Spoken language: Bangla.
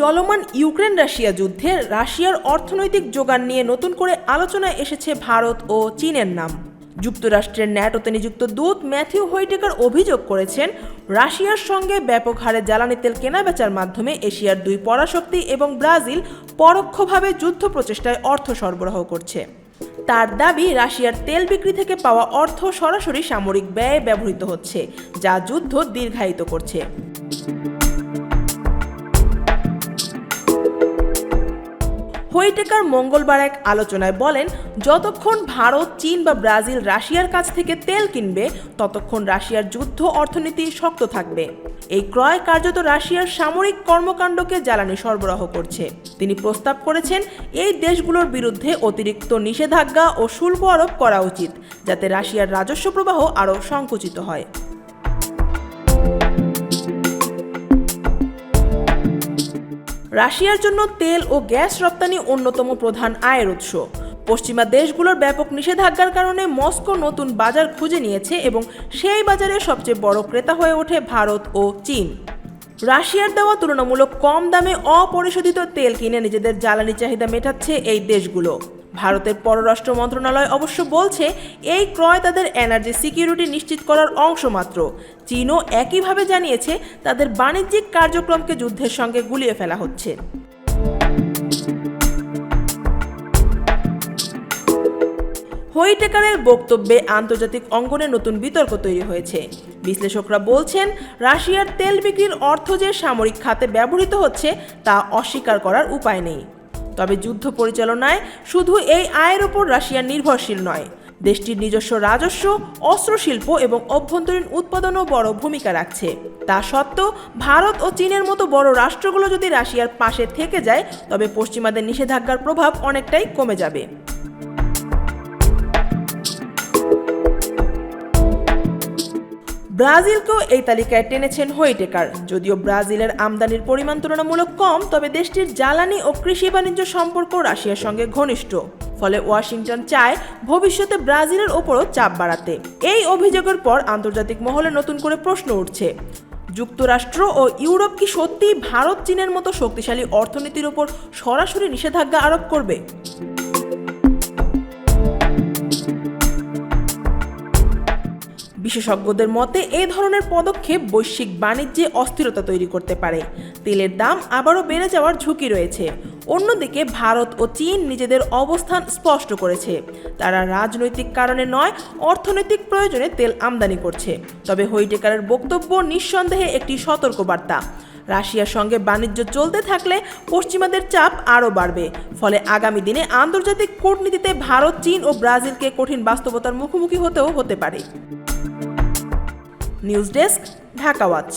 চলমান ইউক্রেন রাশিয়া যুদ্ধে রাশিয়ার অর্থনৈতিক যোগান নিয়ে নতুন করে আলোচনায় এসেছে ভারত ও চীনের নাম। যুক্তরাষ্ট্রের ন্যাটোতে নিযুক্ত দূত ম্যাথিউ হোইটেকার অভিযোগ করেছেন, রাশিয়ার সঙ্গে ব্যাপক হারে জ্বালানি তেল কেনাবেচার মাধ্যমে এশিয়ার দুই পরাশক্তি এবং ব্রাজিল পরোক্ষভাবে যুদ্ধ প্রচেষ্টায় অর্থ সরবরাহ করছে। তার দাবি, রাশিয়ার তেল বিক্রি থেকে পাওয়া অর্থ সরাসরি সামরিক ব্যয়ে ব্যবহৃত হচ্ছে, যা যুদ্ধ দীর্ঘায়িত করছে। হোইটেকার মঙ্গলবার এক আলোচনায় বলেন, যতক্ষণ ভারত, চীন বা ব্রাজিল রাশিয়ার কাছ থেকে তেল কিনবে, ততক্ষণ রাশিয়ার যুদ্ধ অর্থনীতি শক্ত থাকবে। এই ক্রয় কার্যত রাশিয়ার সামরিক কর্মকাণ্ডকে জ্বালানি সরবরাহ করছে। তিনি প্রস্তাব করেছেন, এই দেশগুলোর বিরুদ্ধে অতিরিক্ত নিষেধাজ্ঞা ও শুল্ক আরোপ করা উচিত, যাতে রাশিয়ার রাজস্ব প্রবাহ আরও সংকুচিত হয়। রাশিয়ার জন্য তেল ও গ্যাস রপ্তানি অন্যতম প্রধান আয়ের উৎস। পশ্চিমা দেশগুলোর ব্যাপক নিষেধাজ্ঞার কারণে মস্কো নতুন বাজার খুঁজে নিয়েছে এবং সেই বাজারে সবচেয়ে বড় ক্রেতা হয়ে ওঠে ভারত ও চীন। রাশিয়ার দেওয়া তুলনামূলক কম দামে অপরিশোধিত তেল কিনে নিজেদের জ্বালানি চাহিদা মেটাচ্ছে এই দেশগুলো। ভারতের পররাষ্ট্র মন্ত্রণালয় অবশ্য বলছে, এই ক্রয় তাদের এনার্জি সিকিউরিটি নিশ্চিত করার অংশ মাত্র। চীনও একইভাবে জানিয়েছে, তাদের বাণিজ্যিক কার্যক্রমকে যুদ্ধের সঙ্গে গুলিয়ে ফেলা হচ্ছে। হোইটেকারের বক্তব্যে আন্তর্জাতিক অঙ্গনে নতুন বিতর্ক তৈরি হয়েছে। বিশ্লেষকরা বলছেন, রাশিয়ার তেল বিক্রির অর্থ যে সামরিক খাতে ব্যবহৃত হচ্ছে, তা অস্বীকার করার উপায় নেই। তবে যুদ্ধ পরিচালনায় শুধু এই আয়ের ওপর রাশিয়া নির্ভরশীল নয়। দেশটির নিজস্ব রাজস্ব অস্ত্রশিল্প এবং অভ্যন্তরীণ উৎপাদনও বড় ভূমিকা রাখছে। তা সত্ত্বেও ভারত ও চীনের মতো বড় রাষ্ট্রগুলো যদি রাশিয়ার পাশে থেকে যায়, তবে পশ্চিমাদের নিষেধাজ্ঞার প্রভাব অনেকটাই কমে যাবে। ব্রাজিলকেও এই তালিকায় টেনেছেন হোয়েটেকার। যদিও ব্রাজিলের আমদানির পরিমাণ তুলনামূলক কম, তবে দেশটির জ্বালানি ও কৃষি বাণিজ্য সম্পর্ক রাশিয়ার সঙ্গে ঘনিষ্ঠ। ফলে ওয়াশিংটন চায় ভবিষ্যতে ব্রাজিলের ওপরও চাপ বাড়াতে। এই অভিযোগের পর আন্তর্জাতিক মহলে নতুন করে প্রশ্ন উঠছে। যুক্তরাষ্ট্র ও ইউরোপ কি সত্যিই ভারত, চীনের মতো শক্তিশালী অর্থনীতির ওপর সরাসরি নিষেধাজ্ঞা আরোপ করবে? বিশেষজ্ঞদের মতে এই ধরনের পদক্ষেপ বৈশ্বিক বাণিজ্যে অস্থিরতা তৈরি করতে পারে। তেলের দাম আবারও বেড়ে যাওয়ার ঝুঁকি রয়েছে। অন্যদিকে, ভারত ও চীন নিজেদের অবস্থান স্পষ্ট করেছে। তারা রাজনৈতিক কারণে নয়, অর্থনৈতিক প্রয়োজনে তেল আমদানি করছে। তবে হৈটেকারের বক্তব্য নিঃসন্দেহে একটি সতর্কবার্তা। রাশিয়ার সঙ্গে বাণিজ্য চলতে থাকলে পশ্চিমাদের চাপ আরও বাড়বে। ফলে আগামী দিনে আন্তর্জাতিক কূটনীতিতে ভারত, চীন ও ব্রাজিলকে কঠিন বাস্তবতার মুখোমুখি হতেও হতে পারে। News desk Dhaka watch.